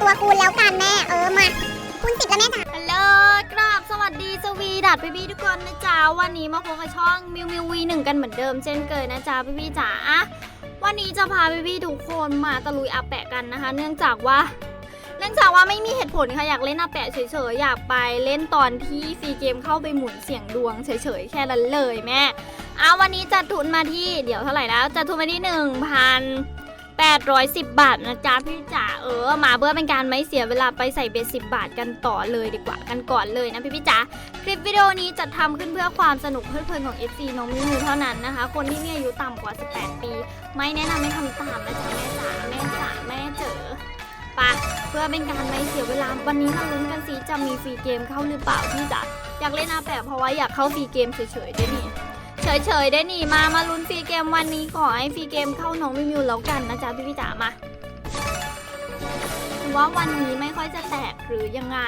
ตัวคูณแล้วกันแม่เออมาคุณติดแล้วแม่จ๋ะเลโหกราบสวัสดีสวีดัดพี่พี่ทุกคนนะจ๊ะวันนี้มาพบกับช่องมิวมิววีหนึ่งกันเหมือนเดิมเช่นเคยนะจ๊ะพี่พี่จ๋าวันนี้จะพาพี่พี่ทุกคนมาตะลุยอาแปะกันนะคะ เนื่องจากว่าเนื่องจากว่าไม่มีเหตุผลค่ะอยากเล่นอาแปะเฉยๆอยากไปเล่นตอนที่ซีเกมเข้าไปหมุนเสียงดวงเฉยๆแค่นั้นเลยแม่เอาวันนี้จัดทุนมาที่เดี๋ยวเท่าไหร่แล้วจัดทุนมาที่หนึ่งพัน 810 บาทนะจ๊ะพี่จ๋าเออมาเพื่อเป็นการไม่เสียเวลาไปใส่เบสสิบาทกันต่อเลยดีกว่ากันก่อนเลยนะพี่พี่จ๋าคลิปวิดีโอนี้จัดทำขึ้นเพื่อความสนุกเพลิดเพลินของ FC น้องมิมิวเท่านั้นนะคะ คนที่มีอายุต่ำกว่า 18 ปี ไม่แนะนำให้ทำตามนะจ๊ะแม่จ๋าแม่จ๋าแม่เจอปะเพื่อเป็นการไม่เสียเวลาวันนี้มาลุ้นกันสิจะมีฟรีเกมเข้าหรือเปล่าพี่จ๋าอยากเล่นอาแปะเพราะว่าอยากเข้าฟรีเกมเฉยๆด้วยนี่ เฉยๆได้หนีมามาลุ้นฟรีเกมวันนี้ขอให้ฟรีเกมเข้าน้องมิวมิวแล้วกันนะจ๊ะพี่พี่จ๋ามาว่าวันนี้ไม่ค่อยจะแตกหรือยังไง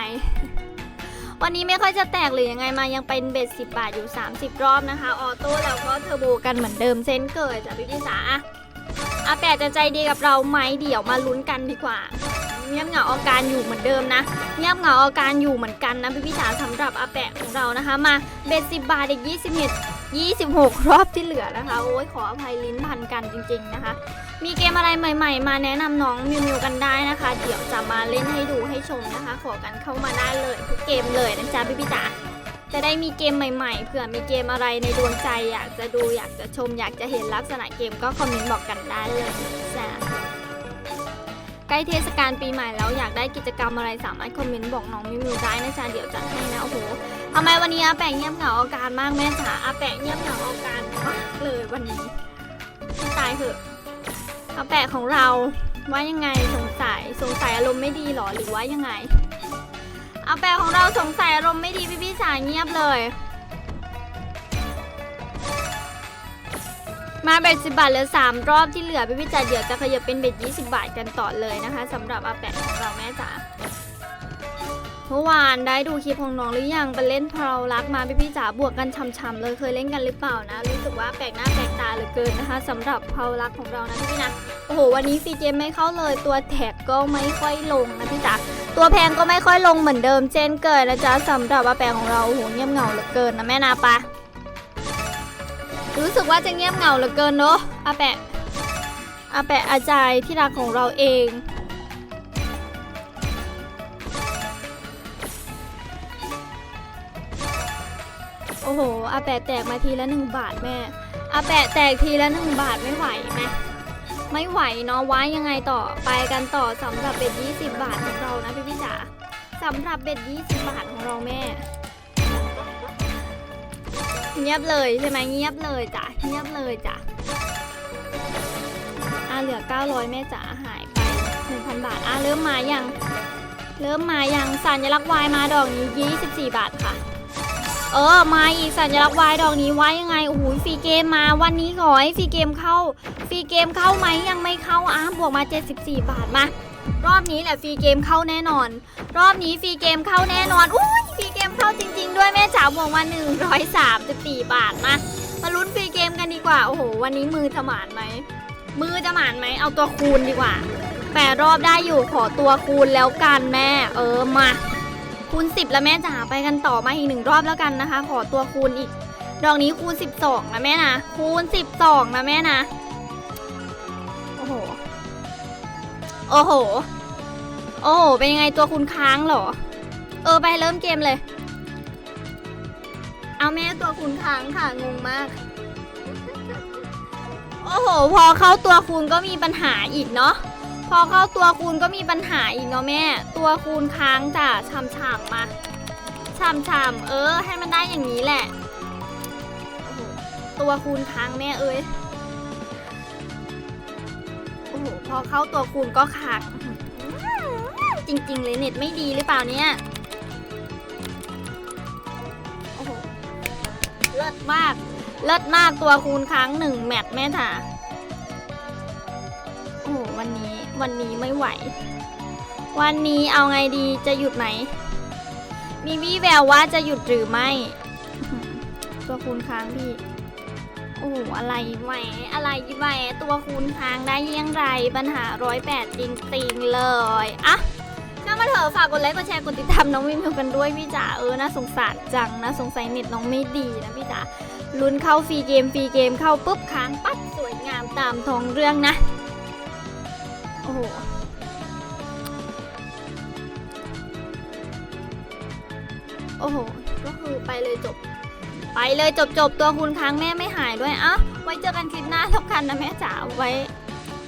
วันนี้ไม่ค่อยจะแตกหรือยังไงมายังเป็นเบ็ดสิบบาทอยู่ 30 รอบนะคะ ออโต้แล้วก็เทอร์โบกันเหมือนเดิมเช่นเคยจ้ะพี่พี่จ๋าอาแปะจะใจดีกับเราไหมเดี๋ยวมาลุ้นกันดีกว่าเงียบเหงาอาการอยู่เหมือนเดิมนะเงียบเหงาอาการอยู่เหมือนกันนะพี่พี่จ๋าสำหรับอาแปะของเรานะคะ มาเบ็ดสิบบาทอีกยี่สิบเอ็ด 26 รอบที่เหลือนะคะ โอ้ยขออภัยลิ้นพันกันจริง ๆนะคะ มีเกมอะไรใหม่ ๆ มาแนะนำน้องมิวมิวกันได้นะคะ เดี๋ยวจะมาเล่นให้ดูให้ชมนะคะ ขอกันเข้ามาได้เลยทุกเกมเลยนะจ๊ะพี่พี่จ๋าจะได้มีเกมใหม่ๆเผื่อมีเกมอะไรในดวงใจอยากจะดูอยากจะชม อยากจะเห็นลักษณะเกมก็คอมเมนต์บอกกันได้เลยจ้ะ ใกล้เทศกาลปีใหม่แล้วอยากได้กิจกรรมอะไรสามารถคอมเมนต์บอกน้องมิวมิวได้นะจ๊ะเดี๋ยวจัดให้นะโอ้โหทำไมวันนี้อาแปะเงียบเหงาอาการมากแม่จ๋าอาแปะเงียบเหงาอาการมากเลยวันนี้ให้ตายเถอะอาแปะของเราว่ายังไงสงสัยสงสัยอารมณ์ไม่ดีหรอหรือว่ายังไงอาแปะของเราสงสัยอารมณ์ไม่ดีพี่พี่จ๋าเงียบเลย มาเบ็ดสิบาทเหลือสามรอบที่เหลือพี่พี่จ๋าเดี๋ยวจะขยับเป็นเบ็ดยี่สิบาทกันต่อเลยนะคะสำหรับอาแปะของเราแม่จ๋าเมื่อวานได้ดูคลิปของน้องหรือยังไปเล่นพรารักมาพี่พี่จ๋าบวกกันช่ำๆเลยเคยเล่นกันหรือเปล่านะรู้สึกว่าแปลกหน้าแปลกตาเหลือเกินนะคะสำหรับพรารักของเรานะพี่พี่นะโอ้โหวันนี้ฟีเกมไม่เข้าเลยตัวแท็กก็ไม่ค่อยลงนะพี่จ๋าตัวแพงก็ไม่ค่อยลงเหมือนเดิมเช่นเกิดนะจ๊ะสำหรับว่าแปลของเราโอ้โหเงียบเหงาเหลือเกินนะแม่นาปะ รู้สึกว่าจะเงียบเหงาเหลือเกินเนาะอาแปะอาแปะอาจายที่รักของเราเองโอ้โห อาแปะแตกมาทีละหนึ่งบาทแม่ อาแปะแตกทีละหนึ่งบาทไม่ไหวไหมไม่ไหวเนาะไว้ยังไงต่อ ไปกันต่อสำหรับเบ็ด20บาทของเรานะพี่พี่จ๋าสำหรับเบ็ด20บาทของเราแม่ เงียบเลยใช่ไหมเงียบเลยจ้ะเงียบเลยจ้ะอะเหลือ 900 แม่จ๋าหายไป 1,000 บาทอะเริ่มมายังเริ่มมายังสัญลักษณ์วายมาดอกนี้ 24 บาทค่ะ เออมาอีกสัญลักษณ์วายดอกนี้ไว้ยังไงโอ้โหฟรีเกมมาวันนี้ขอให้ฟรีเกมเข้าฟรีเกมเข้าไหมยังไม่เข้าอะบวกมา 74 บาทมารอบนี้แหละฟรีเกมเข้าแน่นอน รอบนี้ฟรีเกมเข้าแน่นอนอุ้ยฟรีเกมเข้าจริง ๆด้วยแม่จ๋าบวกมา134 บาทมามาลุ้นฟรีเกมกันดีกว่า โอ้โห วันนี้มือจะหมานไหม มือจะหมานไหม เอาตัวคูณดีกว่าแปดรอบได้อยู่ขอตัวคูณแล้วกันแม่ เออมาคูณ 10 แล้วแม่จ๋าไปกันต่อมาอีกหนึ่งรอบแล้วกันนะคะ ขอตัวคูณอีก ดอกนี้คูณ 12นะแม่นะคูณ 12นะแม่นะโอ้โหโอ้โหโอ้โหเป็นยังไงตัวคูณค้างเหรอ เออไปเริ่มเกมเลย คูณค้างค่ะ งงมาก โอ้โห พอเข้าตัวคูณก็มีปัญหาอีกเนาะ พอเข้าตัวคูณก็มีปัญหาอีกเนาะแม่ ตัวคูณค้างจ้ะช่ำๆมา ช่ำๆเออ ให้มันได้อย่างนี้แหละโอ้โหตัวคูณค้างแม่เอ้ย โอ้โห พอเข้าตัวคูณก็ขาดจริง ๆ เลยเน็ตไม่ดีหรือเปล่าเนี่ย ลิศมาก เลิศมากตัวคูณค้างหนึ่งแมตช์แม่ถ่าโอ้วันนี้วันนี้ไม่ไหว วันนี้เอาไงดีจะหยุดไหม มีวี่แววว่าจะหยุดหรือไม่ ตัวคูณค้างพี่โอ้อะไรแหวอะไรแหวตัวคูณค้างได้ยังไรปัญหาร้อยแปดจริงๆเลยอะจะ เถอะฝากกดไลค์กดแชร์กดติดตามน้องมิวกันด้วยพี่จ๋าเออน่าสงสารจังนะสงสัยเน็ตน้องไม่ดีนะพี่จ๋าลุ้นเข้าฟรีเกมฟรีเกมเข้าปุ๊บค้างปั๊บสวยงามตามท้องเรื่องนะโอ้โหโอ้โหก็คือไปเลยจบ ไปเลยจบจบตัวคุณค้างแม่ไม่หายด้วยอ้าไว้เจอกันคลิปหน้าแล้วกันนะแม่จ๋าไว้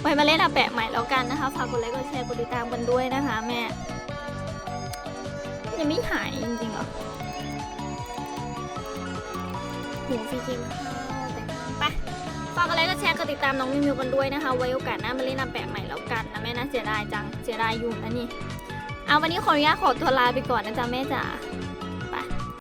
ไว้มาเล่นอาแปะใหม่แล้วกันนะคะ ฝากกดไลค์กดแชร์กดติดตามกันด้วยนะคะแม่ ยังไม่หายจริงๆเหรอโหฟรีเกมเข้าแต่ไปฝากกดไลค์กดแชร์กดติดตามน้องมิวมิวกันด้วยนะคะ ไว้โอกาสหน้ามาเล่นอาแปะใหม่แล้วกันนะแม่นะเสียดายจัง เสียดายอยู่นะนี่ เอาวันนี้ขออนุญาตขอตัวลาไปก่อนนะจ๊ะแม่จ๋า